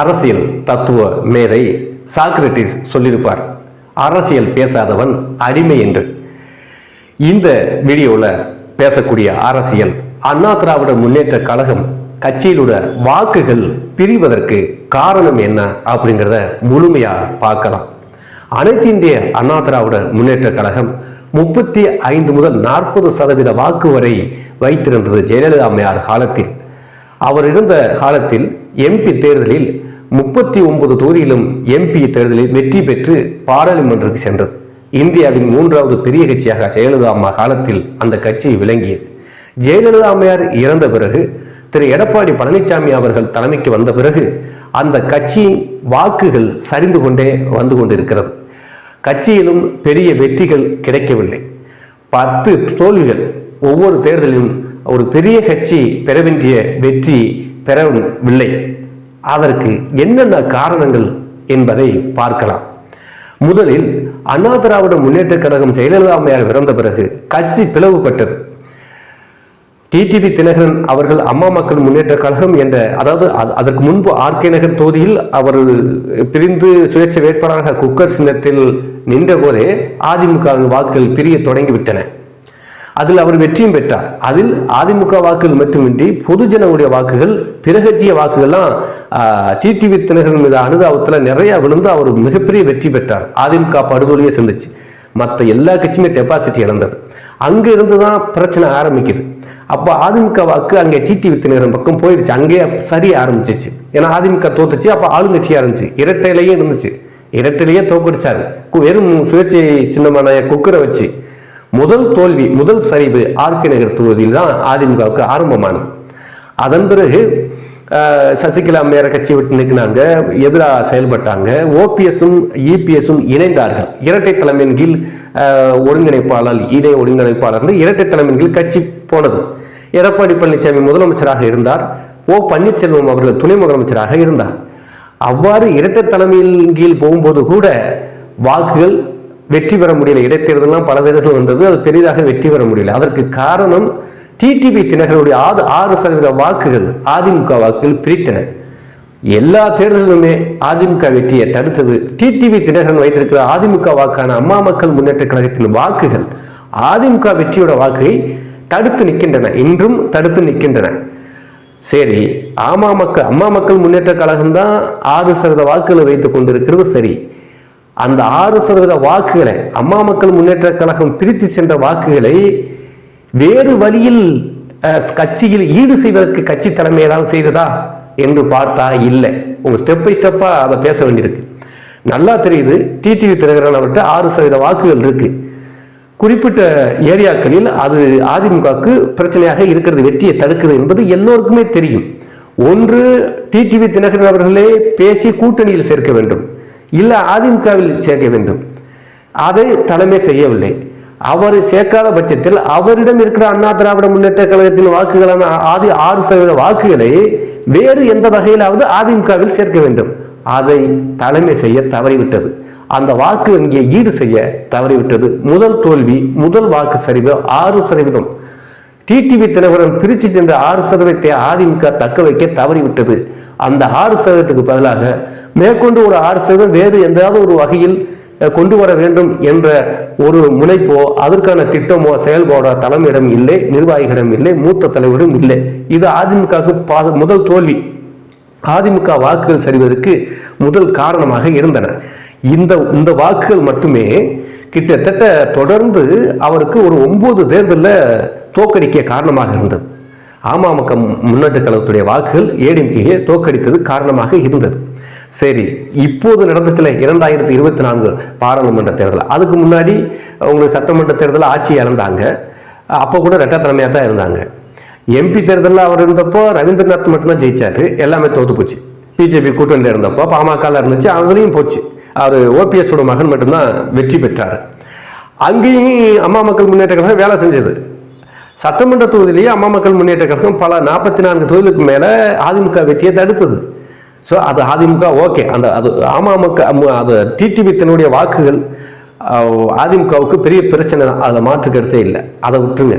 அரசியல் தத்துவ மேதை சாக்ரட்டிஸ் சொல்லியிருப்பார். அரசியல் பேசாதவன் அடிமை என்று. இந்த வீடியோவில் பேசக்கூடிய அரசியல் அண்ணா திராவிட முன்னேற்ற கழகம் கட்சியிலுள்ள வாக்குகள் பிரிவதற்கு காரணம் என்ன அப்படிங்கிறத முழுமையாக பார்க்கலாம். அனைத்து இந்திய அண்ணா திராவிட முன்னேற்ற கழகம் முப்பத்தி ஐந்து முதல் நாற்பது சதவீத வாக்கு வரை வைத்திருந்தது ஜெயலலிதா அம்மையார் காலத்தில். அவர் இருந்த காலத்தில் எம்பி தேர்தலில் முப்பத்தி ஒன்பது தொகுதியிலும் எம்பி தேர்தலில் வெற்றி பெற்று பாராளுமன்றத்துக்கு சென்றது. இந்தியாவின் மூன்றாவது பெரிய கட்சியாக ஜெயலலிதா அம்மா காலத்தில் அந்த கட்சி விளங்கியது. ஜெயலலிதா அம்மையார் இறந்த பிறகு திரு. எடப்பாடி பழனிசாமி அவர்கள் தலைமைக்கு வந்த பிறகு அந்த கட்சியின் வாக்குகள் சரிந்து கொண்டே வந்து கொண்டிருக்கிறது. கட்சியிலும் பெரிய வெற்றிகள் கிடைக்கவில்லை. பத்து தோல்விகள் ஒவ்வொரு தேர்தலிலும் ஒரு பெரிய கட்சி பெற வேண்டிய வெற்றி பெறவில்லை. அதற்கு என்னென்ன காரணங்கள் என்பதை பார்க்கலாம். முதலில் அண்ணா திராவிட முன்னேற்ற கழகம் ஜெயலலிதா அம்மையார் இறந்த பிறகு கட்சி பிளவுபட்டது. டிடிவி தினகரன் அவர்கள் அம்மா மக்கள் முன்னேற்ற கழகம் என்ற அதாவது அதற்கு முன்பு ஆர்கே நகர் தொகுதியில் அவர் பிரிந்து சுயேட்சை வேட்பாளராக குக்கர் சின்னத்தில் நின்ற போதே அதிமுகவின் வாக்குகள் பிரிய தொடங்கிவிட்டன. அதில் அவர் வெற்றியும் பெற்றார். அதில் அதிமுக வாக்குகள் மட்டுமின்றி பொதுஜனவுடைய வாக்குகள் பிறகற்றிய வாக்குகள்லாம் டிடிவி தினகரன் மீது அனுதாபத்தில் நிறையா விழுந்து அவர் மிகப்பெரிய வெற்றி பெற்றார். அதிமுக படுகொலையே சந்திச்சு. மற்ற எல்லா கட்சியுமே டெபாசிட்டி இழந்தது. அங்கே இருந்து தான் பிரச்சனை ஆரம்பிக்குது. அப்போ அதிமுக வாக்கு அங்கே டிடிவி தினகரன் பக்கம் போயிடுச்சு அங்கேயே சரிய ஆரம்பிச்சிச்சு. ஏன்னா அதிமுக தோத்துச்சு. அப்போ ஆளுங்கட்சியாக இருந்துச்சு. இரட்டையிலேயே இருந்துச்சு. இரட்டையிலேயே தோக்கடிச்சாரு வெறும் சுயேட்சை சின்னமான குக்கரை வச்சு முதல் தோல்வி முதல் சரிவு ஆர்கே நகர் தொகுதியில் தான் அதிமுகவுக்கு ஆரம்பமானது. அதன் பிறகு சசிகலா அம்மையார் கட்சி விட்டு நிற்கினாங்க எதிராக செயல்பட்டாங்க ஓபிஎஸும் இபிஎஸும் இணைந்தார்கள். இரட்டை தலைமையின் கீழ் ஒருங்கிணைப்பாளர் இணை ஒருங்கிணைப்பாளர் இரட்டை தலைமையின் கீழ் கட்சி போனது. எடப்பாடி பழனிசாமி முதலமைச்சராக இருந்தார். ஓ பன்னீர்செல்வம் அவர்கள் துணை முதலமைச்சராக இருந்தார். அவ்வாறு இரட்டை தலைமையின் கீழ் போகும்போது கூட வாக்குகள் வெற்றி பெற முடியல. இடைத்தேர்தலாம் பல தேர்தல் வந்தது. அது பெரிதாக வெற்றி பெற முடியல. அதற்கு காரணம் டிடிவி தினகருடைய ஆறு ஆறு சதவீத வாக்குகள் அதிமுக வாக்குகள் பிரித்தன. எல்லா தேர்தலிலுமே அதிமுக வெற்றியை தடுத்தது. டிடிவி தினகரன் வைத்திருக்கிற அதிமுக வாக்கான அம்மா மக்கள் முன்னேற்ற கழகத்தின் வாக்குகள் அதிமுக வெற்றியோட வாக்கை தடுத்து நிற்கின்றன இன்றும் தடுத்து நிற்கின்றன சரி ஆமா மக்கள் அம்மா மக்கள் முன்னேற்ற கழகம் தான் ஆறு சதவீத வாக்குகளை வைத்துக் கொண்டிருக்கிறது. சரி அந்த ஆறு சதவீத வாக்குகளை அம்மா மக்கள் முன்னேற்ற கழகம் பிரித்து சென்ற வாக்குகளை வேறு வழியில் கட்சியில் ஈடு செய்வதற்கு கட்சி தலைமை ஏதாவது செய்ததா என்று பார்த்தா இல்லை. உங்க ஸ்டெப் பை ஸ்டெப்பா அதை பேச வேண்டியிருக்கு. நல்லா தெரியுது டிடிவி தினகரன் அவர்கிட்ட ஆறு சதவீத வாக்குகள் இருக்கு. குறிப்பிட்ட ஏரியாக்களில் அது அதிமுகவுக்கு பிரச்சனையாக இருக்கிறது வெற்றியை தடுக்குது என்பது எல்லோருக்குமே தெரியும். ஒன்று டிடிவி தினகரன் அவர்களே பேசி கூட்டணியில் சேர்க்க வேண்டும். இல்லை அதிமுகவில் சேர்க்க வேண்டும். அதை தலைமை செய்யவில்லை. அவர் சேர்க்காத பட்சத்தில் அவரிடம் இருக்கிற அண்ணா திராவிட முன்னேற்ற கழகத்தின் வாக்குகளான ஆதி ஆறு சதவீத வாக்குகளை வேறு எந்த வகையிலாவது அதிமுகவில் சேர்க்க வேண்டும். அதை தலைமை செய்ய தவறிவிட்டது. அந்த வாக்கு இங்கே ஈடு செய்ய தவறிவிட்டது. முதல் தோல்வி முதல் வாக்கு சரிவு ஆறு சதவீதம். டிடிவி தினகரன் பிரித்து சென்ற ஆறு சதவீதத்தை அதிமுக தக்க வைக்க தவறிவிட்டது. அந்த ஆறு சதவீதத்துக்கு பதிலாக மேற்கொண்டு ஒரு ஆறு சதவீதம் வேறு எந்தாவது ஒரு வகையில் கொண்டு வர வேண்டும் என்ற ஒரு முனைப்போ அதற்கான திட்டமோ செயல்பாடோ தலைமையிடம் இல்லை நிர்வாகிகளிடம் இல்லை மூத்த தலைவரிடம் இல்லை. இது அதிமுகவுக்கு முதல் தோல்வி. அதிமுக வாக்குகள் சரிவதற்கு முதல் காரணமாக இருந்தன. இந்த இந்த வாக்குகள் மட்டுமே கிட்டத்தட்ட தொடர்ந்து அவருக்கு ஒரு ஒன்பது தேர்தலில் தோக்கடிக்க காரணமாக இருந்தது. அமமுக முன்னேற்ற கழகத்துடைய வாக்குகள் ஏடிஎம்கே தோக்கடித்தது காரணமாக இருந்தது. சரி இப்போது நடந்துச்சுல இரண்டாயிரத்தி இருபத்தி நான்கு பாராளுமன்ற தேர்தல். அதுக்கு முன்னாடி உங்களுக்கு சட்டமன்ற தேர்தலில் ஆட்சி இழந்தாங்க. அப்போ கூட ரெட்டத்தலைமையாக தான் இருந்தாங்க. எம்பி தேர்தலில் அவர் இருந்தப்போ ரவீந்திரநாத் மட்டும்தான் ஜெயிச்சாரு. எல்லாமே தோத்து போச்சு. பிஜேபி கூட்டணியில் இருந்தப்போ பாமகவில் இருந்துச்சு. அதுலேயும் போச்சு. அவர் ஓபிஎஸோட மகன் மட்டும்தான் வெற்றி பெற்றார். அங்கேயும் அம்மா மக்கள் முன்னேற்ற கழகம் வேலை செஞ்சது. சட்டமன்ற தொகுதியிலேயே அம்மா மக்கள் முன்னேற்ற கழகம் பல நாற்பத்தி நான்கு தொகுதிகளுக்கு மேலே அதிமுக வெற்றியை தடுத்தது. ஸோ அது அதிமுக ஓகே அந்த அது அமமுக அது டிடிவி தன்னுடைய வாக்குகள் அதிமுகவுக்கு பெரிய பிரச்சனை தான். அதில் மாற்று கருத்தே இல்லை. அதை விட்டுருங்க.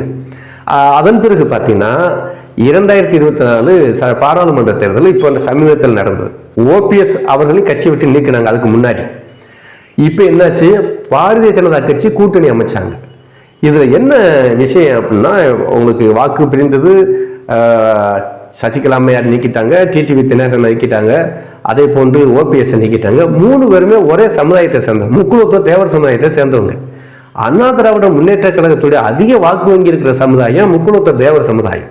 அதன் பிறகு பார்த்தீங்கன்னா இரண்டாயிரத்தி இருபத்தி நாலு ச பாராளுமன்ற தேர்தல் இப்போ அந்த சமீபத்தில் நடந்தது. ஓபிஎஸ் அவர்களையும் கட்சி விட்டு நீக்கினாங்க. அதுக்கு முன்னாடி. இப்போ என்னாச்சு? பாரதிய ஜனதா கட்சி கூட்டணி அமைச்சாங்க. இதில் என்ன விஷயம் அப்படின்னா உங்களுக்கு வாக்கு பிரிந்தது சசிகலாமையார் சசிகலா அம்மையார் நீக்கிட்டாங்க டிடிவி தினகரன் நீக்கிட்டாங்க அதே போன்று ஓபிஎஸ் நீக்கிட்டாங்க. மூணு பேருமே ஒரே சமுதாயத்தை சேர்ந்தவங்க முக்குலத்துவ தேவர் சமுதாயத்தை சேர்ந்தவங்க. அண்ணா திராவிட முன்னேற்ற கழகத்துடைய அதிக வாக்கு வங்கி இருக்கிற சமுதாயம் முக்குலத்துவ தேவர் சமுதாயம்.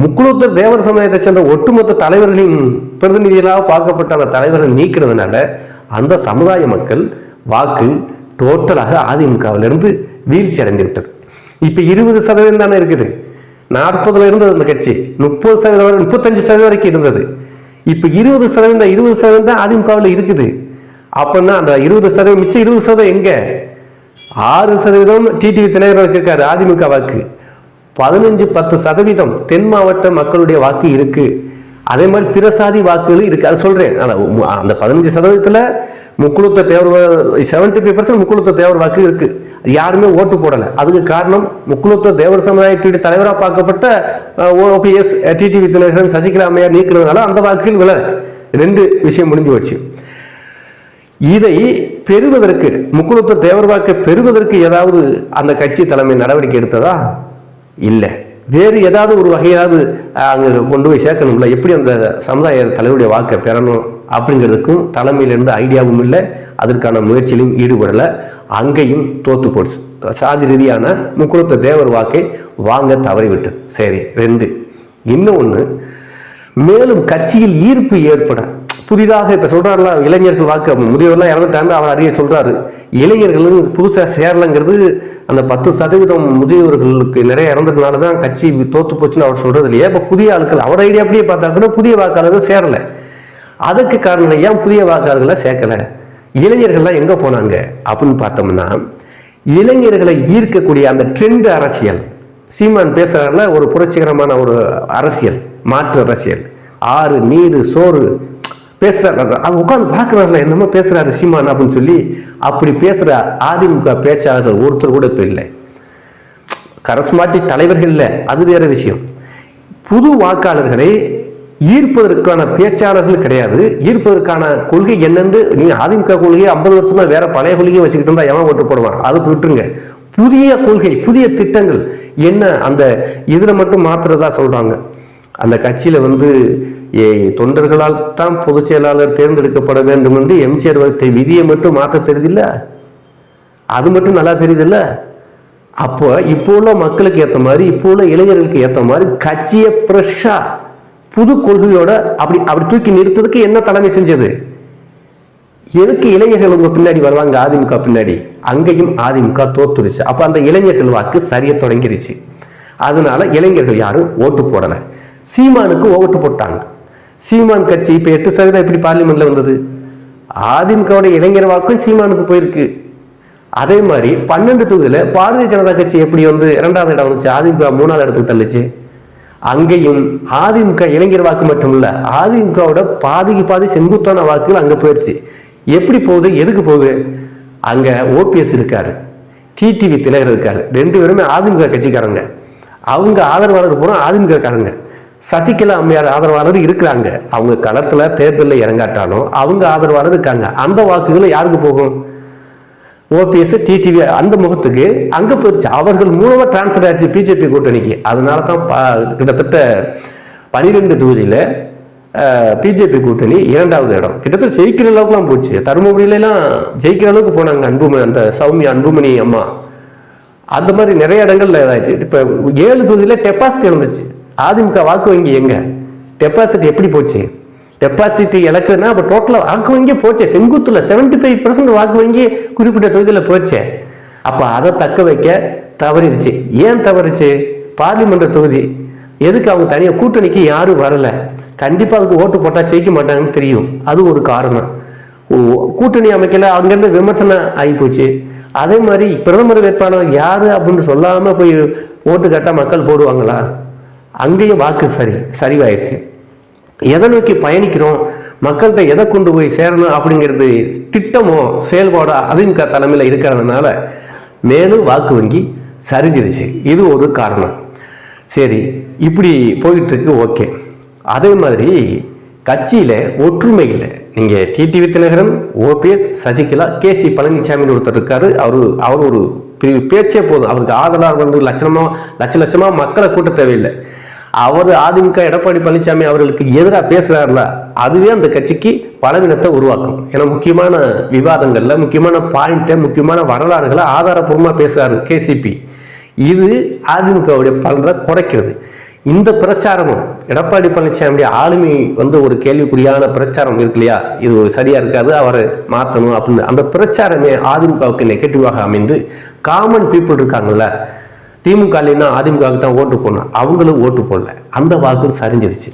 முக்குலத்துவ தேவர் சமுதாயத்தை சேர்ந்த ஒட்டுமொத்த தலைவர்களின் பிரதிநிதிகளாக பார்க்கப்பட்ட அந்த தலைவர்கள் நீக்கிறதுனால அந்த சமுதாய மக்கள் வாக்கு டோட்டலாக அதிமுகவிலிருந்து வீழ்ச்சி அடைந்து விட்டது இப்ப இருபது சதவீதம் தானே இருக்குது. நாற்பதுல இருந்தது அந்த கட்சி. முப்பது சதவீதம் வரை- முப்பத்தஞ்சு சதவீதம் வரைக்கும் இருந்தது. இப்ப இருபது சதவீதம் இருபது சதவீதம் தான் அதிமுகவில் இருக்குது. அப்பன்னா அந்த இருபது சதவீதம் மிச்சம் இருபது சதவீதம் எங்க? ஆறு சதவீதம் டிடிவி தினகரன் வச்சிருக்காரு அதிமுக வாக்கு. பதினஞ்சு பத்து சதவீதம் தென் மாவட்ட மக்களுடைய வாக்கு இருக்கு. அதே மாதிரி பிற சாதி வாக்குகளும் இருக்கு. அது சொல்றேன். ஆனா, அந்த பதினஞ்சு சதவீதத்துல முக்குழுத்த தேவர் செவன்டி ஃபைவ் பர்சன்ட் முக்குழுத்த தேவர் வாக்கு இருக்கு. யாருமே ஓட்டு போடலை. அதுக்கு காரணம் முக்குழுத்த தேவர் சமுதாயத்தினுடைய தலைவராக பார்க்கப்பட்ட ஓபிஎஸ் டிடிவி தினகரன் சசிகலா அம்மையார் நீக்கிறதுனால அந்த வாக்குகள் விழ ரெண்டு விஷயம் முடிஞ்சு வச்சு இதை பெறுவதற்கு முக்குளத்த தேவர் வாக்கை பெறுவதற்கு ஏதாவது அந்த கட்சி தலைமை நடவடிக்கை எடுத்ததா? இல்லை. வேறு ஏதாவது ஒரு வகையாவது அஹ், அங்க கொண்டு போய் சேர்க்கணும்ல? எப்படி அந்த சமுதாய தலைவருடைய வாக்கை பெறணும்? அப்படிங்கிறதுக்கும் தலைமையிலிருந்து ஐடியாவும் இல்லை. அதற்கான முயற்சியிலும் ஈடுபடலை. அங்கேயும் தோத்து போச்சு சாதி ரீதியான முக்குளத்த தேவர் வாக்கை வாங்க தவறிவிட்டது. சரி ரெண்டு. இன்னும் ஒன்று மேலும் கட்சியில் ஈர்ப்பு ஏற்பட புதிதாக இப்போ சொல்கிறாருல இளைஞர்கள் வாக்கு முதியவர்லாம் இறந்துட்டாங்க அவர் அறிய சொல்கிறாரு இளைஞர்கள் புதுசாக சேரலங்கிறது அந்த பத்து சதவீதம் முதியவர்களுக்கு நிறைய இறந்ததுனால தான் கட்சி தோத்து போச்சுன்னு அவர் சொல்கிறது இல்லையா. இப்போ புதிய ஆட்கள் அவர் ஐடியா அப்படியே பார்த்தா கூட புதிய வாக்காளர்கள் சேரலை. அதுக்கு காரணம் ஏன் புதிய வாக்காளர்களை சேர்க்கல? இளைஞர்கள்லாம் எங்கே போனாங்க? அப்படின்னு பார்த்தோம்னா இளைஞர்களை ஈர்க்கக்கூடிய அந்த ட்ரெண்ட் அரசியல் சீமான் பேசுகிறாரில் ஒரு புரட்சிகரமான ஒரு அரசியல் மாற்று அரசியல். ஆறு நீர் சோறு பேசுகிறார் அவங்க உட்காந்து பார்க்குறாருல என்னமோ பேசுகிறாரு சீமான் அப்படின்னு சொல்லி அப்படி பேசுகிற அதிமுக பேச்சாளர்கள் ஒருத்தர் கூட இப்போ இல்லை. கரஸ்மாட்டிக் தலைவர்கள் இல்லை அது வேற விஷயம். புது வாக்காளர்களை ஈர்ப்பதற்கான பேச்சாளர்கள் கிடையாது. ஈர்ப்பதற்கான கொள்கை என்னென்று நீங்க அதிமுக கொள்கையை ஐம்பது வருஷமா வேற பழைய கொள்கையை வச்சுக்கிட்டு இருந்தா எவன் ஓட்டு போடுவான்? அதை விட்டுருங்க. புதிய கொள்கை புதிய திட்டங்கள் என்ன அந்த இதுல மட்டும் மாத்திரதா சொல்றாங்க. அந்த கட்சியில வந்து ஏ, தொண்டர்களால் தான் பொதுச் செயலாளர் தேர்ந்தெடுக்கப்பட வேண்டும் என்று எம்ஜிஆர் விதியை மட்டும் மாற்ற தெரியுதில்ல அது மட்டும் நல்லா தெரியுதுல்ல அப்போ இப்போ உள்ள மக்களுக்கு ஏற்ற மாதிரி இப்போ உள்ள இளைஞர்களுக்கு ஏற்ற மாதிரி கட்சியை ஃப்ரெஷ்ஷாக புது கொள்கையோட அப்படி அப்படி தூக்கி நிறுத்ததுக்கு என்ன தலைமை செஞ்சது? எதுக்கு இளைஞர்கள் உங்க பின்னாடி வருவாங்க அதிமுக பின்னாடி? அங்கேயும் அதிமுக தோத்துருச்சு. அப்ப அந்த இளைஞர்கள் வாக்கு சரிய தொடங்கிருச்சு. அதனால இளைஞர்கள் யாரும் ஓட்டு போடல. சீமானுக்கு ஓட்டு போட்டாங்க. சீமான் கட்சி இப்ப எட்டு சதவீதம் எப்படி பார்லிமெண்ட்ல வந்தது? அதிமுகவோட இளைஞர் வாக்கும் சீமானுக்கு போயிருக்கு. அதே மாதிரி பன்னெண்டு தொகுதியில பாரதிய ஜனதா கட்சி எப்படி வந்து இரண்டாவது இடம் வந்துச்சு அதிமுக மூணாவது இடத்துக்கு தள்ளுச்சு? அங்கேயும் அதிமுக இளைஞர் வாக்கு மட்டும் இல்ல அதிமுகவோட பாதிக்கு பாதி செங்குத்தான வாக்குகள் அங்க போயிடுச்சு. எப்படி போகுது? எதுக்கு போகுது? அங்க ஓபிஎஸ் இருக்காரு டிடிவி திலகர் இருக்காரு. ரெண்டு பேருமே அதிமுக கட்சிக்காரங்க. அவங்க ஆதரவாளர் பூரா அதிமுக காரங்க. சசிகலா அம்மையார் ஆதரவாளர் இருக்கிறாங்க. அவங்க களத்துல தேர்தலில் இறங்காட்டாலும் அவங்க ஆதரவாளர் இருக்காங்க. அந்த வாக்குகள் யாருக்கு போகும்? ஓபிஎஸ் டிடிவி அந்த முகத்துக்கு அங்க போயிடுச்சு அவர்கள் மூலமா டிரான்ஸ்ஃபர் ஆச்சு பிஜேபி கூட்டணிக்கு. அதனால தான் பா- கிட்டத்தட்ட பனிரெண்டு தொகுதியில பிஜேபி கூட்டணி இரண்டாவது இடம். கிட்டத்தட்ட ஜெயிக்கிற அளவுக்குலாம் போச்சு. தருமபுரியிலலாம் ஜெயிக்கிற அளவுக்கு போனாங்க அன்புமணி அந்த சௌமியா அன்புமணி அம்மா. அந்த மாதிரி நிறைய இடங்கள்ல இதாச்சு இப்ப ஏழு தொகுதியில டெபாசிட் இருந்துச்சு அதிமுக வாக்கு வங்கி எங்க? டெபாசிட் எப்படி போச்சு? டெபாசிட் இழக்குதுன்னா அப்போ டோட்டலாக வாக்கு வங்கி போச்சே. செங்குத்துல 75% ஃபைவ் பர்சன்ட் வாக்கு வங்கி குறிப்பிட்ட தொகுதியில் போச்சே. அப்போ அதை தக்க வைக்க தவறிடுச்சு. ஏன் தவறுச்சு பார்லிமெண்ட் தொகுதி. எதுக்கு அவங்க தனியாக கூட்டணிக்கு யாரும் வரலை? கண்டிப்பாக அதுக்கு ஓட்டு போட்டால் ஜெயிக்க மாட்டாங்கன்னு தெரியும். அது ஒரு காரணம். ஓ, கூட்டணி அமைக்கல அங்கேருந்து விமர்சனம் ஆகி போச்சு அதே மாதிரி பிரதமர் வேட்பாளர் யார் அப்படின்னு சொல்லாமல் போய் ஓட்டு கேட்டா மக்கள் போடுவாங்களா? அங்கேயும் வாக்கு சரி சரிவாயிடுச்சு. எதை நோக்கி பயணிக்கிறோம்? மக்கள்கிட்ட எதை கொண்டு போய் சேரணும் அப்படிங்கிறது திட்டமோ செயல்பாடோ அதிமுக தலைமையில் இருக்கிறதுனால மேலும் வாக்கு வங்கி சரிஞ்சிருச்சு. இது ஒரு காரணம். சரி இப்படி போயிட்டுருக்கு ஓகே. அதே மாதிரி கட்சியில் ஒற்றுமை இல்லை நீங்கள் TTV Dinakaran OPS Sasikala K C பழனிசாமின்னு ஒருத்தர் இருக்காரு. அவர் அவர் ஒரு பே- பேச்சே போதும். அவருக்கு ஆதரவாக வந்து லட்சணமாக லட்ச லட்சமாக மக்களை கூட்ட தேவையில்லை. அவர் அதிமுக எடப்பாடி பழனிசாமி அவர்களுக்கு எதிராக பேசுறாருல அதுவே அந்த கட்சிக்கு பலவீனத்தை உருவாக்கும். ஏன்னா முக்கியமான விவாதங்களில் முக்கியமான பாயிண்ட்டை முக்கியமான வரலாறுகளை ஆதாரப்பூர்வமாக பேசுகிறாரு கேசிபி இது அதிமுகவுடைய பலனை குறைக்கிறது. இந்த பிரச்சாரமும் எடப்பாடி பழனிசாமியுடைய ஆளுமை வந்து ஒரு கேள்விக்குறியான பிரச்சாரம் இருக்கு இல்லையா? இது ஒரு சரியா இருக்காது அவரை மாற்றணும் அப்படின்னு. அந்த பிரச்சாரமே அதிமுகவுக்கு நெகட்டிவாக அமைந்து காமன் பீப்புள் இருக்காங்கல்ல திமுக இல்லைன்னா அதிமுகவுக்கு தான் ஓட்டு போடணும். அவங்களும் ஓட்டு போடல. அந்த வாக்கு சரிஞ்சிருச்சு.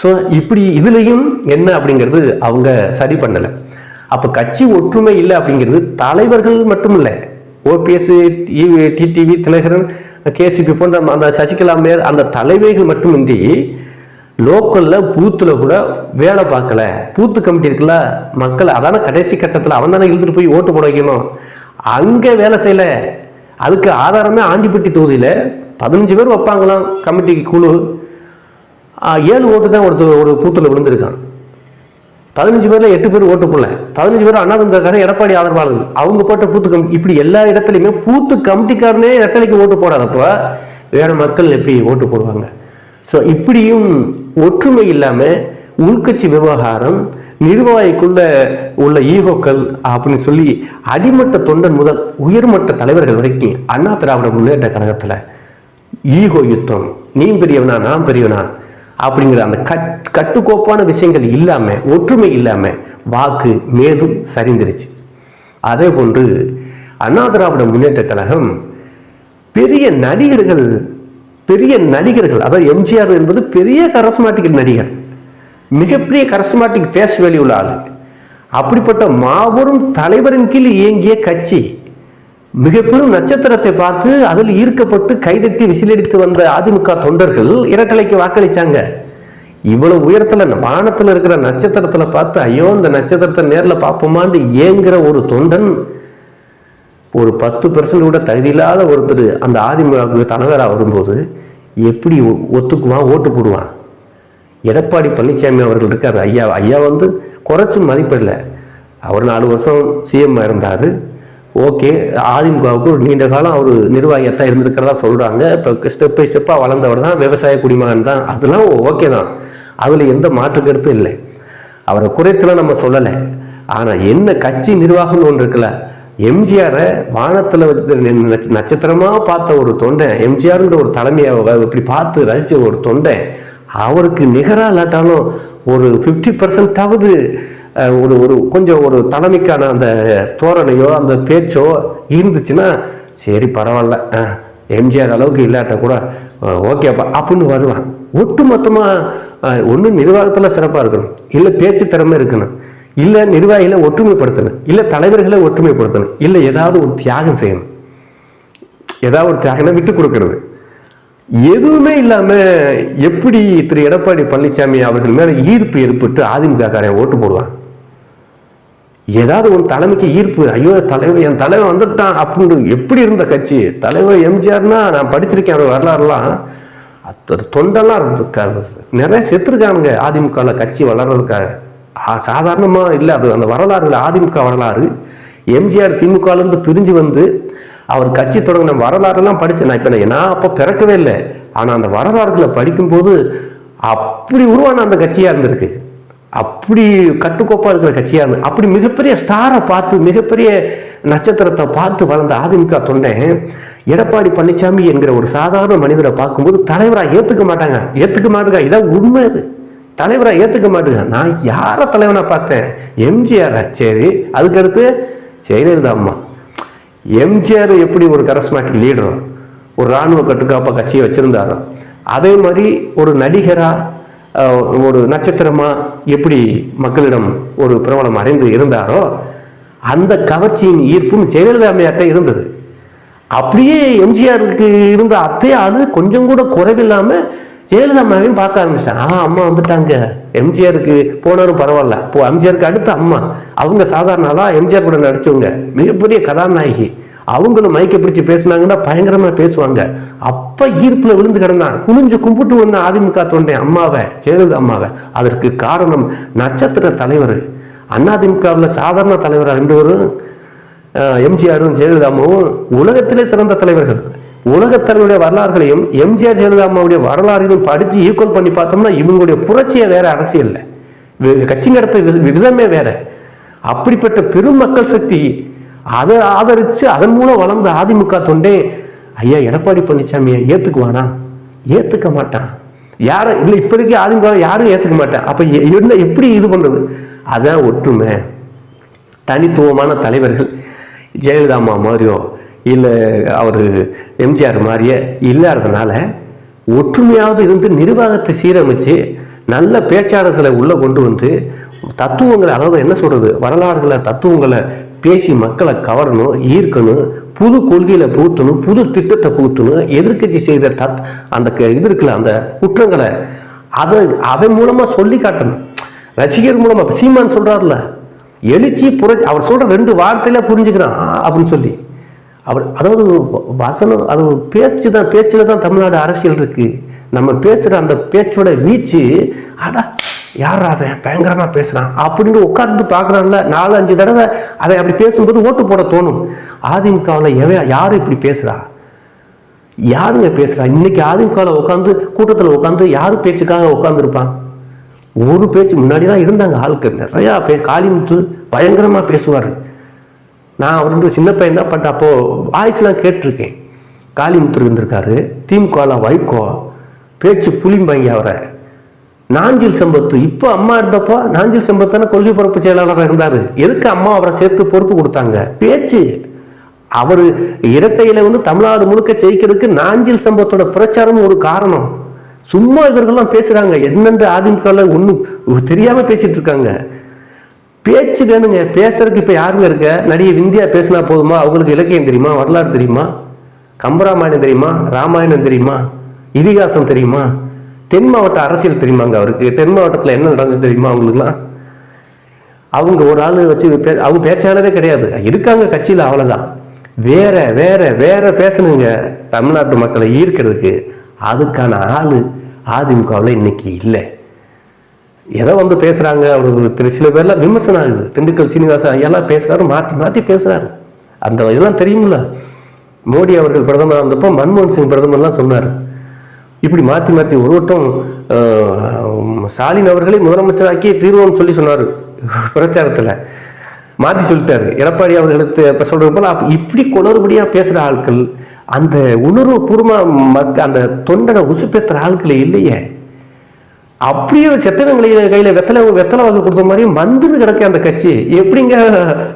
ஸோ இப்படி இதுலேயும் என்ன அப்படிங்கிறது அவங்க சரி பண்ணலை. அப்போ கட்சி ஒற்றுமை இல்லை அப்படிங்கிறது தலைவர்கள் மட்டும் இல்லை ஓபிஎஸ் டிடிவி திலகரன் கேசிபி போன்ற அந்த சசிகலா மேயர் அந்த தலைவைகள் மட்டுமின்றி லோக்கலில் பூத்தில் கூட வேலை பார்க்கல. பூத்து கமிட்டி இருக்குல்ல மக்கள் அதான கடைசி கட்டத்தில் அவன் தானே இழுத்துட்டு போய் ஓட்டு போட வைக்கணும். அங்கே வேலை செய்யல. அதுக்கு ஆதாரமே ஆண்டிப்பட்டி தொகுதியில் பதினஞ்சு பேர் வைப்பாங்களாம் கமிட்டிக்கு குழு. ஏழு ஓட்டு தான் ஒருத்தர் ஒரு பூத்தில் விழுந்திருக்கான் பதினஞ்சு பேரில் எட்டு பேர் ஓட்டு போடல. பதினஞ்சு பேர் அண்ணாதிமுக எடப்பாடி ஆதரவாளர்கள். அவங்க போட்ட பூத்து கமிட்டி இப்படி எல்லா இடத்துலையுமே பூத்து கமிட்டிக்காரனே ரெட்டலைக்கு ஓட்டு போடாதப்போ வேற மக்கள் எப்படி ஓட்டு போடுவாங்க? ஸோ இப்படியும் ஒற்றுமை இல்லாமல் உள்கட்சி விவகாரம் நிர்வாகிக்குள்ள உள்ள ஈகோக்கள் அப்படின்னு சொல்லி அடிமட்ட தொண்டன் முதல் உயர்மட்ட தலைவர்கள் வரைக்கும் அண்ணா திராவிட முன்னேற்ற கழகத்துல ஈகோ யுத்தம் நீ பெரியவனா நான் பெரியவனா அப்படிங்கிற அந்த கட் கட்டுக்கோப்பான விஷயங்கள் இல்லாம ஒற்றுமை இல்லாம வாக்கு மேலும் சரிந்துருச்சு. அதே போன்று அண்ணா திராவிட முன்னேற்ற கழகம் பெரிய நடிகர்கள் பெரிய நடிகர்கள் அதாவது எம்ஜிஆர் என்பது பெரிய கரஸ்மாட்டிக் நடிகர். மிகப்பெரிய கரஸ்மாட்டிக் ஃபேஸ் வேல்யூ உள்ள ஆள். அப்படிப்பட்ட மாபெரும் தலைவரின் கீழ் இயங்கிய கட்சி மிகப்பெரும் நட்சத்திரத்தை பார்த்து அதில் ஈர்க்கப்பட்டு கைதட்டி விசிலடித்து வந்த அதிமுக தொண்டர்கள் இரட்டலைக்கு வாக்களிச்சாங்க. இவ்வளவு உயரத்துல வானத்துல இருக்கிற நட்சத்திரத்துல பார்த்து ஐயோ இந்த நட்சத்திரத்தை நேரில் பார்ப்போமான்னு ஏங்குற ஒரு தொண்டன் ஒரு பத்து பெர்சன்ட் கூட தகுதியில்லாத ஒருத்தர் அந்த அதிமுக தலைவராக வரும்போது எப்படி ஒ- ஒத்துக்குவான் ஓட்டு போடுவான்? எடப்பாடி பழனிசாமி அவர்கள் இருக்கார். ஐயா ஐயா வந்து குறைச்சும் மதிப்பிடலை. அவர் நாலு வருஷம் சிஎம் இருந்தார். ஓகே அதிமுகவுக்கு ஒரு நீண்ட காலம் அவர் நிர்வாகியத்தான் இருந்திருக்கிறதா சொல்கிறாங்க இப்போ ஸ்டெப் பை ஸ்டெப்பாக வளர்ந்தவர் தான் விவசாய குடிமகன் தான். அதெல்லாம் ஓகே தான். அதில் எந்த மாற்று கருத்தும் இல்லை. அவரை குறைத்துலாம் நம்ம சொல்லலை. ஆனால் என்ன கட்சி நிர்வாகம்னு ஒன்று இருக்குல்ல எம்ஜிஆரை வானத்தில் நட்சத்திரமாக பார்த்த ஒரு தொண்டை எம்ஜிஆர்ன்ற ஒரு தலைமையை இப்படி பார்த்து ரசித்த ஒரு தொண்டை அவருக்கு நிகராக இல்லாட்டாலும் ஒரு ஃபிஃப்டி பர்சன்டாவது ஒரு ஒரு கொஞ்சம் ஒரு தலைமைக்கான அந்த தோரணையோ அந்த பேச்சோ இருந்துச்சுன்னா சரி பரவாயில்ல. எம்ஜிஆர் அளவுக்கு இல்லாட்ட கூட ஓகேப்பா அப்படின்னு வருவான். ஒட்டு மொத்தமாக ஒன்று நிர்வாகத்தில் சிறப்பாக இருக்கணும். இல்லை பேச்சு திறமை இருக்கணும். இல்லை நிர்வாகிகளை ஒற்றுமைப்படுத்தணும். இல்லை தலைவர்களை ஒற்றுமைப்படுத்தணும். இல்லை ஏதாவது ஒரு தியாகம் செய்யணும். ஏதாவது ஒரு தியாகம்னா விட்டு கொடுக்கறது. எதுவுமே இல்லாம எப்படி திரு எடப்பாடி பழனிசாமி அவர்கள் மேல ஈர்ப்பு ஏற்பட்டு அதிமுக காரன் ஓட்டு போடுவான்? ஏதாவது ஒரு தலைமைக்கு ஈர்ப்பு ஐயோ தலைவர் என் தலைவர் வந்துட்டான் அப்படின்னு எப்படி இருந்த கட்சி? தலைவர் எம்ஜிஆர்னா நான் படிச்சிருக்கேன் அவர் வரலாறுலாம். அது தொண்டெல்லாம் நிறைய செத்துருக்கானுங்க அதிமுகவில் கட்சி வளர்றதுக்காக சாதாரணமாக சாதாரணமா இல்லை அது அந்த வரலாறுல அதிமுக வரலாறு. எம்ஜிஆர் திமுகலேருந்து பிரிஞ்சு வந்து அவர் கட்சி தொடங்கின வரலாறுலாம் படித்தேன் நான் இப்போ நான் அப்போ பிறக்கவே இல்லை. ஆனால் அந்த வரலாறுகளை படிக்கும்போது அப்படி உருவான அந்த கட்சியாக இருந்திருக்கு. அப்படி கட்டுக்கோப்பாக இருக்கிற கட்சியாக இருந்து அப்படி மிகப்பெரிய ஸ்டாரை பார்த்து மிகப்பெரிய நட்சத்திரத்தை பார்த்து வளர்ந்த அதிமுக தொண்டன் எடப்பாடி பழனிசாமி என்கிற ஒரு சாதாரண மனிதரை பார்க்கும்போது தலைவராக ஏற்றுக்க மாட்டாங்க. ஏற்றுக்க மாட்டாங்க இதான் உண்மை இது தலைவராக ஏற்றுக்க மாட்டேங்க நான் யாரை தலைவனை பார்த்தேன்? எம்ஜிஆர்? சரி அதுக்கடுத்து ஜெயலலிதா அம்மா. எம்ஜிஆர் எப்படி ஒரு கரஸ்மேட்டிக் லீடரும் ஒரு இராணுவ கட்டுக்காப்பாக கட்சியை வச்சுருந்தாரோ அதே மாதிரி ஒரு நடிகராக ஒரு நட்சத்திரமாக எப்படி மக்களிடம் ஒரு பிரபலம் அடைந்து இருந்தாரோ அந்த கவர்ச்சியின் ஈர்ப்பும் ஜெயலலிதா அம்மையார்ட்ட இருந்தது. அப்படியே எம்ஜிஆருக்கு இருந்த அத்தே கொஞ்சம் கூட குறைவில்லாமல் ஜெயலலிதா அம்மாவையும் பார்க்க ஆரம்பிச்சிட்டாங்க ஆ அம்மா வந்துட்டாங்க. எம்ஜிஆருக்கு போனாலும் பரவாயில்ல. இப்போ எம்ஜிஆருக்கு அடுத்த அம்மா. அவங்க சாதாரணலாம் எம்ஜிஆர் கூட நடிச்சவங்க. மிகப்பெரிய கதாநாயகி. அவங்களும் மைக்கை பிடிச்சு பேசுனாங்கன்னா பயங்கரமா பேசுவாங்க. அப்ப ஈர்ப்புல விழுந்து கிடந்தான். குனிஞ்சு கும்பிட்டு வந்த அதிமுக தொண்டை அம்மாவை ஜெயலலிதா அம்மாவை. அதற்கு காரணம் நட்சத்திர தலைவர். அதிமுகவில் சாதாரண தலைவர் ரெண்டு பேரும் எம்ஜிஆரும் ஜெயலலிதாவும் உலகத்திலே சிறந்த தலைவர்கள். உலகத் வரலாறுகளையும் எம்ஜிஆர் ஜெயலலிதா அம்மாவுடைய வரலாறையும் படித்து ஈக்குவல் பண்ணி பார்த்தோம்னா இவங்களுடைய புரட்சியே வேற அரசியல்ல. வி- கட்சி நடத்த வி- விதமே வேற. அப்படிப்பட்ட பெருமக்கள் சக்தி அதை ஆதரித்து அதன் மூலம் வளர்ந்த அதிமுக தொண்டே ஐயா எடப்பாடி பழனிசாமியை ஏற்றுக்குவானா ஏற்றுக்க மாட்டான். யாரும் இல்லை இப்போதைக்கு அதிமுக யாரும் ஏற்றுக்க மாட்டான். அப்போ என்ன எப்படி இது பண்ணுறது அதான் ஒற்றுமை. தனித்துவமான தலைவர்கள். ஜெயலலிதா அம்மா மாதிரியோ இல்லை அவர் எம்ஜிஆர் மாதிரியே இல்லாததுனால ஒற்றுமையாவது இருந்து நிர்வாகத்தை சீரமைச்சு நல்ல பேச்சாளர்களை உள்ளே கொண்டு வந்து தத்துவங்களை அதாவது என்ன சொல்கிறது வரலாறுகளை தத்துவங்களை பேசி மக்களை கவரணும் ஈர்க்கணும் புது கொள்கையில் புகுத்தணும் புது திட்டத்தை புகுத்தணும் எதிர்க்கட்சி செய்த தத் அந்த க- இது இருக்குல்ல அந்த குற்றங்களை அதை அதன் மூலமாக சொல்லி காட்டணும். ரசிகர் மூலமாக சீமான் சொல்றாருல எழுச்சி புரட்சி அவர் சொல்கிற ரெண்டு வார்த்தையில புரிஞ்சுக்கிறான் அப்படின்னு சொல்லி. அவர் அதாவது வ- வசனம் அது பேச்சு தான் பேச்சில் தான் தமிழ்நாடு அரசியல் இருக்குது நம்ம பேசுகிற அந்த பேச்சோட வீச்சு அடா யார் அவன்? பயங்கரமாக பேசுகிறான் அப்படின்னு உட்கார்ந்து பார்க்குறான்ல. நாலு அஞ்சு தடவை அவன் அப்படி பேசும்போது ஓட்டு போட தோணும். அதிமுகவில் எவன் யார் இப்படி பேசுகிறா யாருங்க பேசுகிறா இன்னைக்கு அதிமுகவில் உட்காந்து கூட்டத்தில் உட்காந்து யாரு பேச்சுக்காக உட்காந்துருப்பான் ஒரு பேச்சு முன்னாடி தான் இருந்தாங்க ஆளுக்கு நிறையா பே காளிமுத்து பயங்கரமாக பேசுவார். நான் அவரு சின்ன பையன் தான் பட் அப்போது வாய்ஸ்லாம் கேட்டிருக்கேன். காளிமுத்து இருந்திருக்காரு திமுகலாம் வைகோ பேச்சு புளிம்பாங்க அவரை. நாஞ்சில் சம்பத்து இப்போ அம்மா இருந்தப்போ நாஞ்சில் சம்பத் தானே கொள்கை பரப்பு செயலாளராக இருந்தார். எதுக்கு அம்மா அவரை சேர்த்து பொறுப்பு கொடுத்தாங்க? பேச்சு. அவர் இரட்டையில வந்து தமிழ்நாடு முழுக்க ஜெயிக்கிறதுக்கு நாஞ்சில் சம்பத்தோட பிரச்சாரம் ஒரு காரணம். சும்மா இவர்கள்லாம் பேசுறாங்க. என்னென்று அதிமுக ஒன்றும் தெரியாம பேசிட்டு இருக்காங்க. பேச்சு வேணுங்க பேசுறதுக்கு இப்ப யாருங்க இருக்க? நடிகை விந்தியா பேசினா போதுமா? அவங்களுக்கு இலக்கியம் தெரியுமா? வரலாறு தெரியுமா? கம்பராமாயணம் தெரியுமா? ராமாயணம் தெரியுமா? இதிகாசம் தெரியுமா? தென் மாவட்ட அரசியல் தெரியுமாங்க அவருக்கு? தென் மாவட்டத்துல என்ன நடந்தது தெரியுமா அவங்களுக்குலாம்? அவங்க ஒரு ஆள் வச்சு அவங்க பேச்சாளரே கிடையாது. இருக்காங்க கட்சியில் அவ்வளவுதான். வேற வேற வேற பேசணுங்க தமிழ்நாட்டு மக்களை ஈர்க்கிறதுக்கு. அதுக்கான ஆளு அதிமுகவில் இன்னைக்கு இல்லை. ஏதோ வந்து பேசுகிறாங்க அவரு திரு சில பேர்லாம் விமர்சனம் ஆகுது. திண்டுக்கல் சீனிவாசன் ஐயாலாம் பேசுறாரு மாற்றி மாற்றி பேசுறாரு. அந்த இதெல்லாம் தெரியுமில்ல மோடி அவர்கள் பிரதமர் இருந்தப்போ மன்மோகன் சிங் பிரதமர்லாம் சொன்னார். இப்படி மாற்றி மாற்றி ஒரு வட்டம் ஸ்டாலின் அவர்களை முதலமைச்சராக்கி தீர்வோம்னு சொல்லி சொன்னார். பிரச்சாரத்தில். மாற்றி சொல்லிட்டாரு. எடப்பாடி அவர்களுக்கு இப்போ சொல்கிறது போல இப்படி குளறுபடியாக பேசுகிற ஆட்கள் அந்த உணர்வு பூர்வமாக மக்க அந்த தொண்டனை உசுப்பேற்றுற ஆட்களே இல்லையே. அப்படியே செத்தவங்களை கையில வெத்தலை வெத்தலை வாக்கு கொடுத்த மாதிரி மந்துன்னு கிடக்க அந்த கட்சி. எப்படிங்க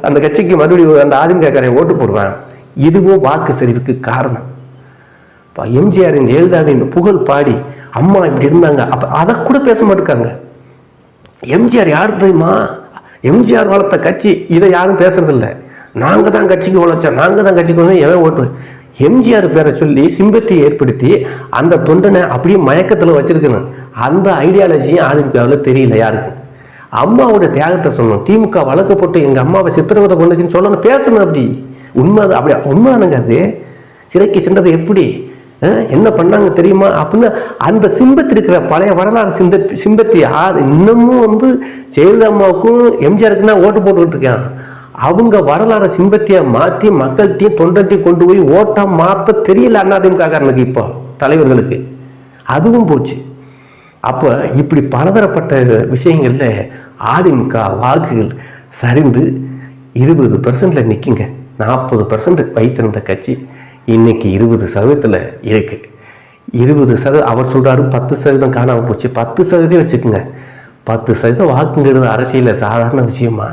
அந்த கட்சிக்கு மறுபடியும் அந்த அதிமுகக்காரன் ஓட்டு போடுவான் இதுவும் வாக்கு சரிவுக்கு காரணம். இப்போ எம்ஜிஆரின் ஜெயலலிதாவின் புகழ் பாடி அம்மா இப்படி இருந்தாங்க. அப்போ அதை கூட பேச மாட்டேங்க எம்ஜிஆர் யார் தெரியுமா? எம்ஜிஆர் வளர்த்த கட்சி இதை யாரும் பேசுறதில்ல. நாங்கள் தான் கட்சிக்கு உழைச்சோம். நாங்கள் தான் கட்சிக்கு உழைச்சோம். எவன் ஓட்டு. எம்ஜிஆர் பேரை சொல்லி சிம்பத்தி ஏற்படுத்தி அந்த தொண்டனை அப்படியே மயக்கத்தில் வச்சிருக்கணும். அந்த ஐடியாலஜியும் அதிமுகவில் தெரியல யாருக்கு? அம்மாவோட தியாகத்தை சொல்லணும். திமுக வழக்கு போட்டு அம்மாவை சித்திரவதை பண்ணுச்சுன்னு சொல்லணும். பேசணும் அப்படி. உண்மை அது அப்படி உண்மையானுங்க அது. சிறைக்கு சென்றது எப்படி? என்ன பண்ணாங்க தெரியுமா? அப்படின்னு அந்த சிம்பத்தி இருக்கிற பழைய வரலாறு சிந்த சிம்பத்தி ஆ- இன்னமும் வந்து ஜெயலலிதா அம்மாவுக்கும் எம்ஜிஆருக்கும் தான் ஓட்டு போட்டுக்கிட்டு இருக்கான். அவங்க வரலாறு சிம்பத்தியை மாற்றி மக்கள்கிட்டையும் தொண்டர்கிட்டையும் கொண்டு போய் ஓட்டா மாற்ற தெரியல அதிமுக காரனுக்கு இப்போ தலைவர்களுக்கு. அதுவும் போச்சு. அப்போ இப்படி பலதரப்பட்ட விஷயங்கள்ல அதிமுக வாக்குகள் சரிந்து இருபது பர்சன்ட்ல நிற்குங்க நாற்பது பர்சன்ட் வைத்திருந்த கட்சி இன்னைக்கு இருபது சதவீதத்தில் இருக்கு. இருபது சதவீதம் அவர் சொல்கிறாரு பத்து சதவீதம் காணாம போச்சு. பத்து சதவீதம் வச்சுக்கோங்க. பத்து சதவீதம் வாக்குங்கிறது அரசியலில் சாதாரண விஷயமா?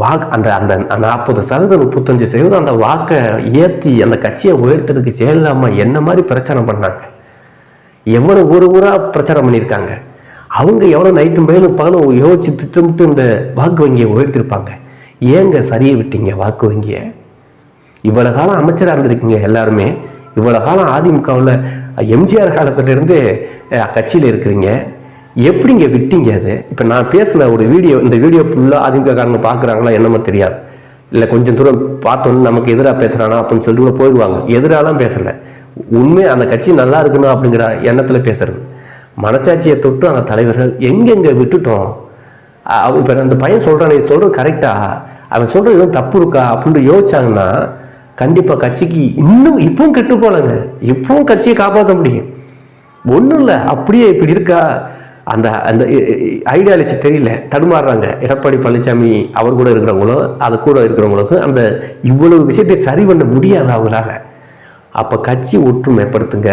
வாக்கு அந்த அந்த நாற்பது சதவீதம் முப்பத்தஞ்சு சதவீதம் அந்த வாக்கை ஏற்றி அந்த கட்சியை உயர்த்துறதுக்கு ஜெயலலிதா என்ன மாதிரி பிரச்சனை பண்ணாங்க? எவ்வளோ ஒரு ஊராக பிரச்சாரம் பண்ணியிருக்காங்க. அவங்க எவ்வளோ நைட்டும் பயிலும் பகலும் யோசிச்சு திட்டமிட்டு இந்த வாக்கு வங்கியை உயர்த்திருப்பாங்க. ஏங்க சரியை விட்டீங்க வாக்கு வங்கியை? இவ்வளோ காலம் அமைச்சராக இருந்திருக்கீங்க எல்லாருமே. இவ்வளோ காலம் அதிமுகவில் எம்ஜிஆர் காலத்திலிருந்து கட்சியில் இருக்கிறீங்க. எப்படிங்க விட்டீங்க அது? இப்போ நான் பேசின ஒரு வீடியோ இந்த வீடியோ ஃபுல்லாக அதிமுக காரங்க பார்க்குறாங்களா என்னமோ தெரியாது. இல்லை கொஞ்சம் தூரம் பார்த்தோன்னு நமக்கு எதிராக பேசுகிறானா அப்படின்னு சொல்லிட்டு கூட போயிடுவாங்க. எதிராலாம் பேசலை. உண்மை அந்த கட்சி நல்லா இருக்கணும் அப்படிங்கிற எண்ணத்தில் பேசுறது. மனசாட்சியை தொட்டு அந்த தலைவர்கள் எங்கெங்கே விட்டுட்டோம்? இப்போ அந்த பையன் சொல்கிறான் நீ சொல்கிறது கரெக்டா அவன் சொல்கிறது எதுவும் தப்பு இருக்கா? அப்படின்னு யோசிச்சாங்கன்னா கண்டிப்பாக கட்சிக்கு இன்னும் இப்பவும் கெட்டு போகலங்க இப்பவும் கட்சியை காப்பாற்ற முடியும். ஒன்றும் இல்லை அப்படியே இப்படி இருக்கா? அந்த அந்த ஐடியாலஜி தெரியல. தடுமாறுறாங்க. எடப்பாடி பழனிசாமி அவர் கூட இருக்கிறவங்களும் அது கூட இருக்கிறவங்களுக்கும் அந்த இவ்வளவு விஷயத்தை சரி பண்ண முடியாது அவங்களால? அப்போ கட்சி ஒற்றுமைப்படுத்துங்க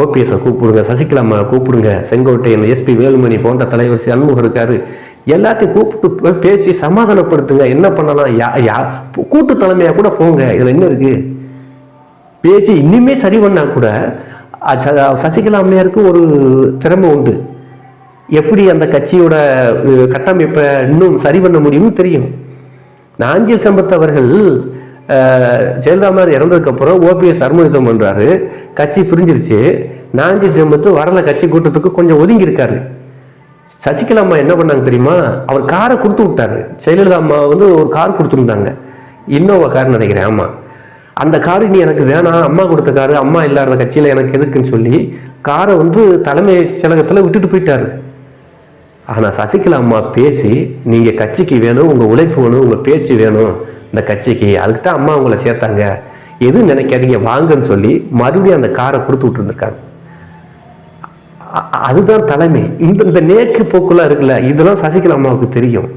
ஓபிஎஸ்ஸை கூப்பிடுங்க சசிகலாமா கூப்பிடுங்க செங்கோட்டையன் எஸ்பி வேலுமணி போன்ற தலைவர் சண்முகம் இருக்காரு. எல்லாத்தையும் கூப்பிட்டு பேசி சமாதானப்படுத்துங்க. என்ன பண்ணலாம்? யா யா கூட்டு தலைமையாக கூட போங்க. இதில் என்ன இருக்குது பேச்சு இன்னுமே சரி பண்ணால் கூட சசிகலா அம்மையாருக்கு ஒரு திறமை உண்டு. எப்படி அந்த கட்சியோட கட்டமைப்பை இன்னும் சரி பண்ண முடியும்னு தெரியும். நாஞ்சில் சம்பத் அவர்கள் ஜெயலலிதாமார் இறந்ததுக்கப்புறம் அப்புறம் ஓபிஎஸ் தர்மயுத்தம் பண்ணுறாரு கட்சி பிரிஞ்சிருச்சு. நாஞ்சி செம்பத்து வரல கட்சி கூட்டத்துக்கு கொஞ்சம் ஒதுங்கி இருக்காரு சசிகலா அம்மா என்ன பண்ணாங்க தெரியுமா? அவர் காரை கொடுத்து விட்டாரு. ஜெயலலிதா அம்மா வந்து ஒரு கார் கொடுத்துருந்தாங்க. இன்னோவா கார் நினைக்கிறேன். ஆமா. அந்த காரு நீ எனக்கு வேணாம். அம்மா கொடுத்த காரு அம்மா இல்லாத கட்சியில் எனக்கு எதுக்குன்னு சொல்லி காரை வந்து தலைமை செயலகத்தில் விட்டுட்டு போயிட்டாரு. ஆனால் சசிகலா அம்மா பேசி நீங்கள் கட்சிக்கு வேணும் உங்கள் உழைப்பு வேணும் உங்கள் பேச்சு வேணும். இந்த கட்சிக்கு. அதுக்கு தான் அம்மா அவங்கள சேர்த்தாங்க. எதுவும் நினைக்காதீங்க வாங்கன்னு சொல்லி மறுபடியும் அந்த காரை கொடுத்து விட்டுருந்துருக்காங்க. அ- அதுதான் தலைமை. இந்த இந்த நேக்கு போக்குலாம் இருக்குல்ல இதெல்லாம் சசிகலா அம்மாவுக்கு தெரியும்.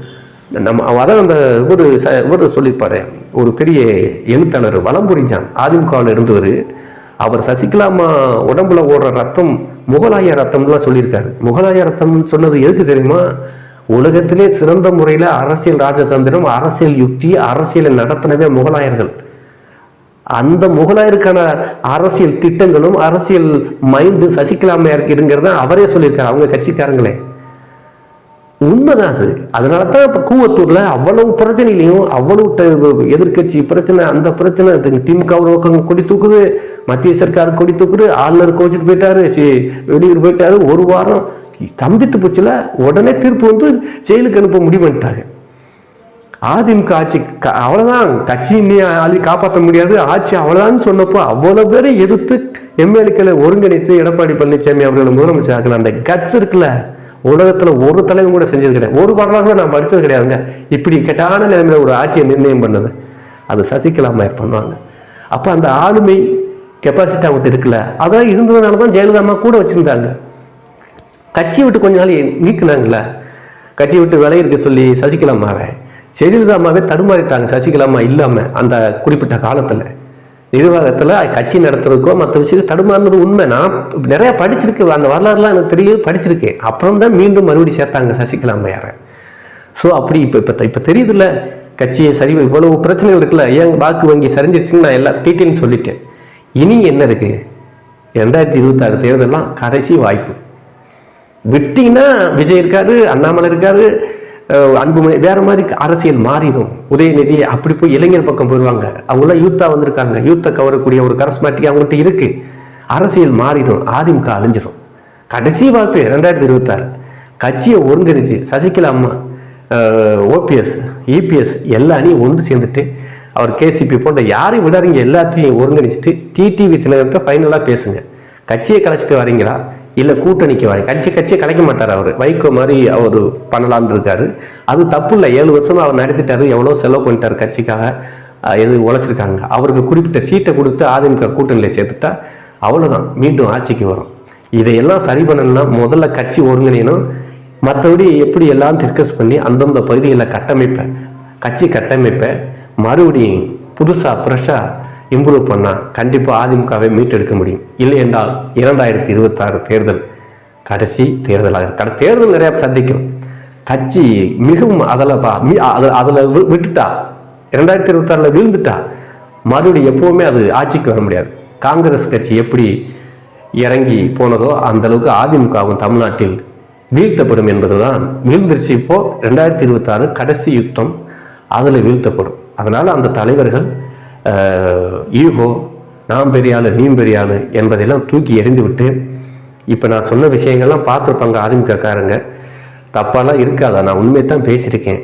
நம்ம அதான் அந்த ஒரு ச இவர் சொல்லியிருப்பாரு. ஒரு பெரிய எழுத்தாளர் வளம்புரிஞ்சான் ஆதிமுகவில் இருந்தவர். அவர் சசிகலா அம்மா உடம்புல ஓடுற ரத்தம் முகலாய ரத்தம்லாம் சொல்லியிருக்காரு. முகலாய ரத்தம்னு சொன்னது எதுக்கு தெரியுமா? உலகத்திலே சிறந்த முறையில் அரசியல் ராஜதந்திரம் அரசியல் யுக்தி அரசியலை நடத்தினவே முகலாயர்கள். அந்த முகலாயருக்கான அரசியல் திட்டங்களும் அரசியல் மைண்டு சசிகலா அம்மையாருக்கு இருங்கிறத அவரே சொல்லியிருக்காரு அவங்க கட்சிக்காரங்களே. உண்மைதான் அது. அதனால தான் இப்போ கூவத்தூரில் அவ்வளவு பிரச்சனையிலையும் அவ்வளவு எதிர்கட்சி எதிர்க்கட்சி பிரச்சனை அந்த பிரச்சனை திமுக ஒரு கொடி தூக்குது மத்திய சர்க்கார் கொடி தூக்குது ஆளுநர் கோச்சிட்டு போயிட்டாரு சி- வெளியூர் போயிட்டாரு ஒரு வாரம் தம்பித்து போச்சுல உடனே தீர்ப்பு வந்து ஜெயிலுக்கு அனுப்ப முடிவு பண்ணிட்டாங்க. அதிமுக ஆட்சி க- அவ்வளோதான் கட்சி இன்னி ஆளி காப்பாற்ற முடியாது. ஆட்சி அவ்வளோதான்னு சொன்னப்போ அவ்வளோ பேரை எதிர்த்து எம்எல்ஏக்களை ஒருங்கிணைத்து எடப்பாடி பழனிசாமி அவர்களை முதலமைச்சர் ஆக்கல அந்த கட்ஸ் இருக்குல்ல உலகத்தில் ஒரு தலைவன் கூட செஞ்சது கிடையாது. ஒரு வரலாறு கூட நான் படித்தது கிடையாதுங்க. இப்படி கெட்டான நிலைமையில ஒரு ஆட்சியை நிர்ணயம் பண்ணது. அது சசிகலா அம்மையார் பண்ணுவாங்க. அப்போ அந்த ஆளுமை கெப்பாசிட்டி அவங்ககிட்ட இருக்குல்ல. அதான் இருந்ததுனால தான் ஜெயலலிதா அம்மா கூட வச்சுருந்தாங்க. கட்சியை விட்டு கொஞ்ச நாள் நீக்குனாங்கல்ல? கட்சியை விட்டு விலையிருக்க சொல்லி சசிகலாமாவை. ஜெயலலிதாமாவே தடுமாறிட்டாங்க சசிகலாமா இல்லாமல் அந்த குறிப்பிட்ட காலத்துல. நிர்வாகத்தில் கட்சி நடத்துறதுக்கோ மற்ற விஷயத்தை தடுமாறுனது உண்மை. நான் நிறையா படிச்சிருக்கேன் அந்த வரலாறுலாம் எனக்கு தெரியும் படிச்சிருக்கேன். அப்புறம் தான் மீண்டும் மறுபடியும் சேர்த்தாங்க சசிகலாமையாரை. ஸோ அப்படி இப்போ இப்போ இப்போ தெரியுதுல்ல கட்சியை சரி இவ்வளவு பிரச்சனைகள் இருக்குல்ல ஏன் வாக்கு வங்கி சரிஞ்சிருச்சுன்னு நான் எல்லா டீட்டெயிலும் சொல்லிட்டேன். இனி என்ன இருக்கு? ரெண்டாயிரத்தி இருபத்தாறு தேர்தலாம் கடைசி வாய்ப்பு. விட்டீங்கன்னா விஜய் இருக்காரு அண்ணாமலை இருக்காரு அன்புமணி வேற மாதிரி அரசியல் மாறிடும். உதயநிதி அப்படி போய் இளைஞர் பக்கம் போயிடுவாங்க. அவங்களாம் யூத்தா வந்திருக்காங்க. யூத்தை கவரக்கூடிய ஒரு கரஸ்மாட்டிக் அவங்ககிட்ட இருக்கு. அரசியல் மாறிடும். அதிமுக அழிஞ்சிடும். கடைசி வாய்ப்பு ரெண்டாயிரத்தி இருபத்தாறு. கட்சியை ஒருங்கிணைச்சு சசிகலா அம்மா ஓபிஎஸ் இபிஎஸ் எல்லா அணியும் ஒன்று சேர்ந்துட்டு அவர் கேசிபி போன்ற யாரையும் விடாதீங்க எல்லாத்தையும் ஒருங்கிணைச்சிட்டு டிடிவி தினகர்கிட்ட ஃபைனலாக பேசுங்க. கட்சியை கலைச்சிட்டு வரீங்களா? இல்லை கூட்டணிக்கு வாய். கட்சி கட்சியை கலைக்க மாட்டார் அவர். வைகோ மாதிரி அவர் பண்ணலான் இருக்காரு. அது தப்பு இல்லை. ஏழு வருஷமா அவர் நடத்திட்டாரு. எவ்வளோ செலவு பண்ணிட்டார் கட்சிக்காக. எது உழைச்சிருக்காங்க. அவருக்கு குறிப்பிட்ட சீட்டை கொடுத்து அதிமுக கூட்டணியில் சேர்த்துட்டா அவ்வளோதான் மீண்டும் ஆட்சிக்கு வரும். இதையெல்லாம் சரி பண்ணணும்னா முதல்ல கட்சி ஒருங்கிணையணும். மற்றபடி எப்படி எல்லாம் டிஸ்கஸ் பண்ணி அந்தந்த பகுதிகளில் கட்டமைப்பை கட்சி கட்டமைப்பை மறுபடியும் புதுசாக ஃப்ரெஷ்ஷாக இம்ப்ரூவ் பண்ணால் கண்டிப்பாக அதிமுகவை மீட்டெடுக்க முடியும். இல்லை என்றால் இரண்டாயிரத்தி இருபத்தாறு தேர்தல் கடைசி தேர்தலாக கட தேர்தல் நிறையா சந்திக்கும் கட்சி மிகவும் அதில் பா அதில் அதில் விட்டுட்டா இரண்டாயிரத்தி இருபத்தாறில் விழுந்துட்டா மறுபடியும் எப்போவுமே அது ஆட்சிக்கு வர முடியாது. காங்கிரஸ் கட்சி எப்படி இறங்கி போனதோ அந்த அளவுக்கு அதிமுகவும் தமிழ்நாட்டில் வீழ்த்தப்படும் என்பதுதான் வீழ்ந்துருச்சு இப்போ ரெண்டாயிரத்தி இருபத்தாறு கடைசி யுத்தம் அதில் வீழ்த்தப்படும். அதனால் அந்த தலைவர்கள் ஈகோ நான் பெரியாள் ஆளு நீ என்பதெல்லாம் என்பதையெல்லாம் தூக்கி எறிந்து விட்டு இப்போ நான் சொன்ன விஷயங்கள்லாம் பார்த்துருப்பாங்க ஆதிமுகக்காரங்க தப்பாலாம் இருக்காதா? நான் உண்மையை தான் பேசியிருக்கேன்.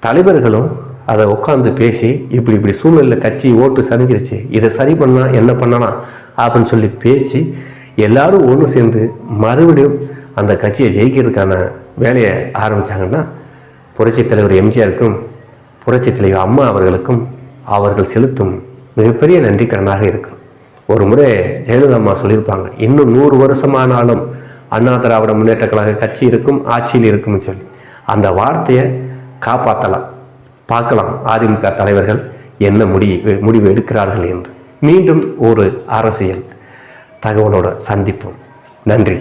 தலைவர்களும் அதை உட்காந்து பேசி இப்படி இப்படி சூழ்நிலை கட்சி ஓட்டு சரிஞ்சிருச்சு இதை சரி பண்ணால் என்ன பண்ணலாம் அப்படின்னு சொல்லி பேச்சு எல்லாரும் ஒன்று சேர்ந்து மறுபடியும் அந்த கட்சியை ஜெயிக்கிறதுக்கான வேலையை ஆரம்பித்தாங்கன்னா புரட்சித் தலைவர் எம்ஜிஆருக்கும் புரட்சித் தலைவர் அம்மா அவர்களுக்கும் அவர்கள் செலுத்தும் மிகப்பெரிய நன்றிக்கடனாக இருக்கும் ஒரு முறை ஜெயலலிதா அம்மா சொல்லியிருப்பாங்க இன்னும் நூறு வருஷமானாலும் அண்ணா திராவிட முன்னேற்ற கழக கட்சி இருக்கும் ஆட்சியில் இருக்கும்னு சொல்லி. அந்த வார்த்தையை காப்பாற்றலாம் பார்க்கலாம் அதிமுக தலைவர்கள் என்ன முடிவு முடிவு எடுக்கிறார்கள் என்று. மீண்டும் ஒரு அரசியல் தகவலோடு சந்திப்போம். நன்றி.